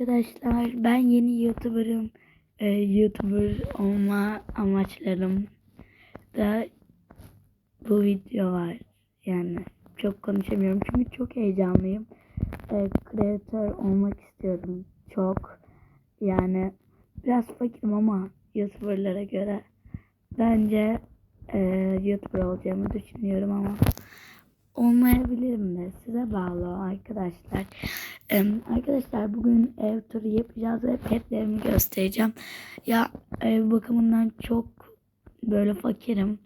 Arkadaşlar ben yeni YouTuber'ım. Ee, YouTuber olma amaçlarım da bu video var. Yani çok konuşamıyorum çünkü çok heyecanlıyım. Ee, kreatör olmak istiyorum. Çok. Yani biraz fakirim ama YouTuber'lara göre. Bence e, YouTuber olacağımı düşünüyorum ama olmayabilirim de size bağlı arkadaşlar. Em, arkadaşlar bugün ev turu yapacağız ve petlerimi göstereceğim. Ya ev bakımından çok böyle fakirim.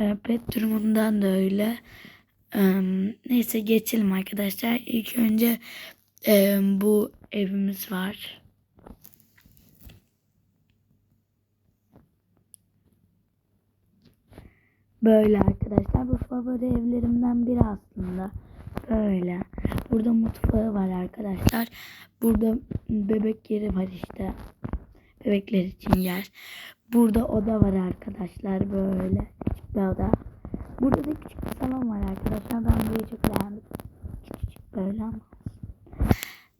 E, pet durumundan da öyle. Em, neyse geçelim arkadaşlar. İlk önce em, bu evimiz var. Böyle arkadaşlar. Bu favori evlerimden biri aslında. Böyle. Burada mutfağı var arkadaşlar. Burada bebek yeri var işte. Bebekler için yer. Burada oda var arkadaşlar. Böyle. Küçük bir oda. Burada da küçük bir salon var arkadaşlar. Ben burayı çok beğendim. Küçük böyle ama.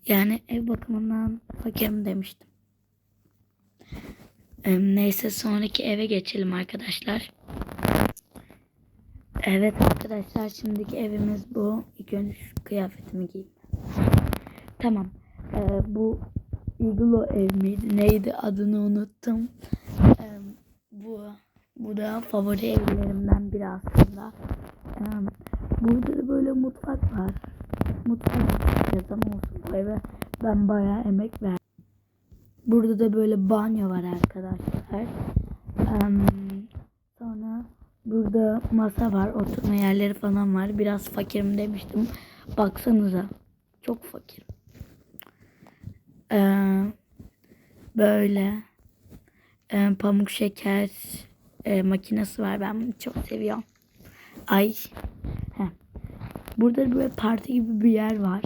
Yani ev bakımından fakirim demiştim. Em, Neyse sonraki eve geçelim arkadaşlar. Evet arkadaşlar şimdiki evimiz bu. İlk önce şu kıyafetimi giyeyim. Tamam. Ee, bu Iglo ev miydi? Neydi adını unuttum. Ee, bu bu da favori evlerimden biri aslında. Ee, burada da böyle mutfak var. Mutfak yazan olsun bu eve. Ben bayağı emek verdim. Burada da böyle banyo var arkadaşlar. Ee, Burada masa var, oturma yerleri falan var. Biraz fakirim demiştim. Baksanıza. Çok fakirim. Ee, böyle e, pamuk şeker e, makinesi var. Ben bunu çok seviyorum. Ay. Heh. Burada böyle parti gibi bir yer var.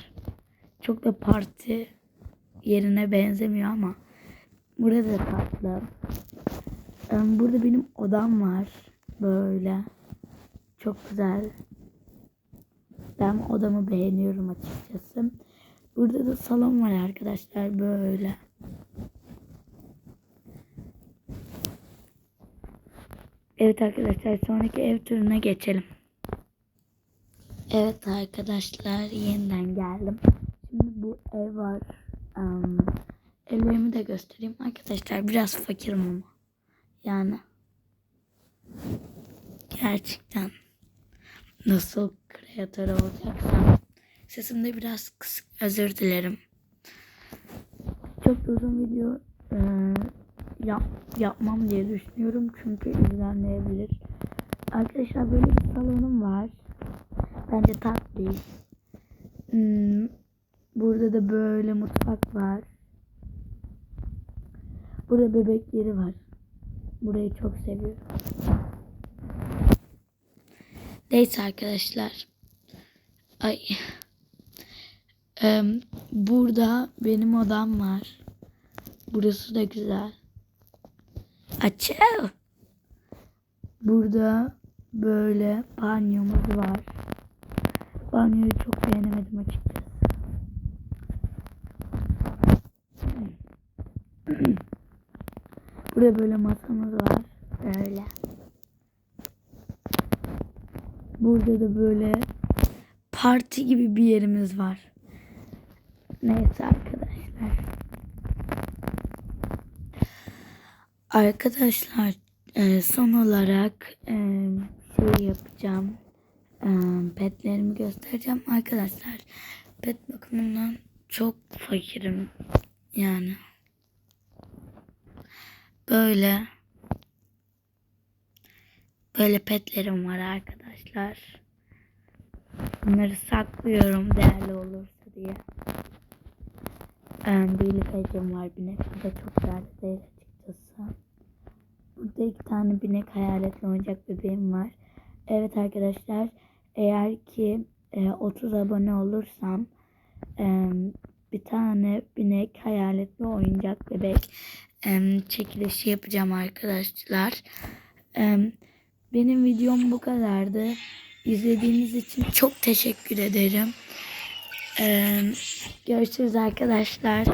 Çok da parti yerine benzemiyor ama burada da tatlı. Ee, burada benim odam var. Böyle. Çok güzel. Ben odamı beğeniyorum açıkçası. Burada da salon var arkadaşlar böyle. Evet arkadaşlar sonraki ev turuna geçelim. Evet arkadaşlar yeniden geldim. Şimdi bu ev var. Um, evlerimi de göstereyim arkadaşlar. Biraz fakirim ama. Yani gerçekten nasıl kreatör olacaksam sesimde biraz kısık özür dilerim. Çok uzun video e, yap, yapmam diye düşünüyorum çünkü izlenmeyebilir. Arkadaşlar böyle bir salonum var. Bence tatlı. Hmm, burada da böyle mutfak var. Burada bebek yeri var. Burayı çok seviyorum. Neyse arkadaşlar. Ay. Ee, burada benim odam var. Burası da güzel. Açıl. Burada böyle banyomuz var. Banyoyu çok beğenemedim açıkçası. Burada böyle masamız var. Böyle. Burada da böyle parti gibi bir yerimiz var. Neyse arkadaşlar. Arkadaşlar e, son olarak e, şey yapacağım. E, petlerimi göstereceğim. Arkadaşlar pet bakımından çok fakirim. Yani. Böyle. Böyle petlerim var arkadaşlar. Bunları saklıyorum değerli olursa diye. Ee, birlik ayıcım var binek. Bu da çok değerli değil açıkçası. Burada iki tane binek hayaletli oyuncak bebeğim var. Evet arkadaşlar eğer ki e, 30 abone olursam e, bir tane binek hayaletli oyuncak bebek e, çekilişi yapacağım arkadaşlar. E, benim videom bu kadardı. İzlediğiniz için çok teşekkür ederim. Ee, görüşürüz arkadaşlar.